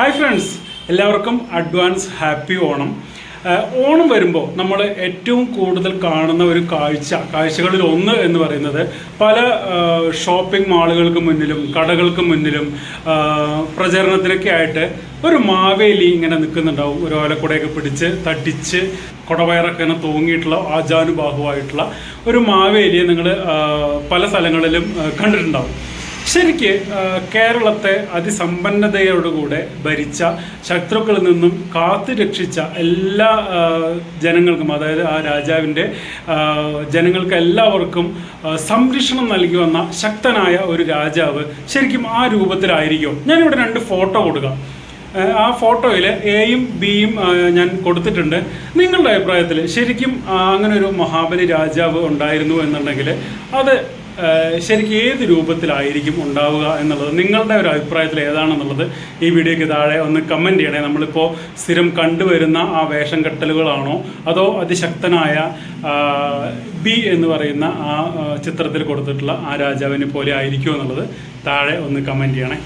Hi friends എല്ലാവർക്കും advance happy Onam. Onam വരുമ്പോൾ നമ്മൾ ഏറ്റവും കൂടുതൽ കാണുന്ന ഒരു കാഴ്ച കാഴ്ചകളിൽ ഒന്ന് എന്ന് പറയുന്നത് പല ഷോപ്പിംഗ് മാളുകൾക്ക് മുന്നിലും കടകൾക്ക് മുന്നിലും പ്രചരണത്തിനൊക്കെ ആയിട്ട് ഒരു മാവേലി ഇങ്ങനെ നിൽക്കുന്നുണ്ടാവും. ഒരു ഓലക്കുടയൊക്കെ പിടിച്ച് തട്ടിച്ച് കുടവയറൊക്കെ ഇങ്ങനെ തൂങ്ങിയിട്ടുള്ള ആജാനുബാഹുവായിട്ടുള്ള ഒരു മാവേലിയെ നിങ്ങൾ പല സ്ഥലങ്ങളിലും കണ്ടിട്ടുണ്ടാവും. ശരിക്ക് കേരളത്തെ അതിസമ്പന്നതയോടുകൂടെ ഭരിച്ച ശത്രുക്കളിൽ നിന്നും കാത്തു രക്ഷിച്ച എല്ലാ ജനങ്ങൾക്കും അതായത് ആ രാജാവിന്റെ ജനങ്ങൾക്ക് എല്ലാവർക്കും സംരക്ഷണം നൽകി വന്ന ശക്തനായ ഒരു രാജാവ് ശരിക്കും ആ രൂപത്തിലായിരിക്കും. ഞാനിവിടെ രണ്ട് ഫോട്ടോ കൊടുക്കാം. ആ ഫോട്ടോയിൽ എയും ബിയും ഞാൻ കൊടുത്തിട്ടുണ്ട്. നിങ്ങളുടെ അഭിപ്രായത്തിൽ ശരിക്കും അങ്ങനെ ഒരു മഹാബലി രാജാവ് ഉണ്ടായിരുന്നു എന്നുണ്ടെങ്കിൽ അത് ശരിക്കും ഏത് രൂപത്തിലായിരിക്കും ഉണ്ടാവുക എന്നുള്ളത്? നിങ്ങളുടെ ഒരു അഭിപ്രായത്തിൽ ഏതാണെന്നുള്ളത് ഈ വീഡിയോയ്ക്ക് താഴെ ഒന്ന് കമന്റ് ചെയ്യണേ. നമ്മളിപ്പോൾ സ്ഥിരം കണ്ടുവരുന്ന ആ വേഷം കെട്ടലുകളാണോ അതോ അതിശക്തനായ ബി എന്ന് പറയുന്ന ആ ചിത്രത്തിൽ കൊടുത്തിട്ടുള്ള ആ രാജാവിനെ പോലെ ആയിരിക്കുമോ എന്നുള്ളത് താഴെ ഒന്ന് കമന്റ് ചെയ്യണേ.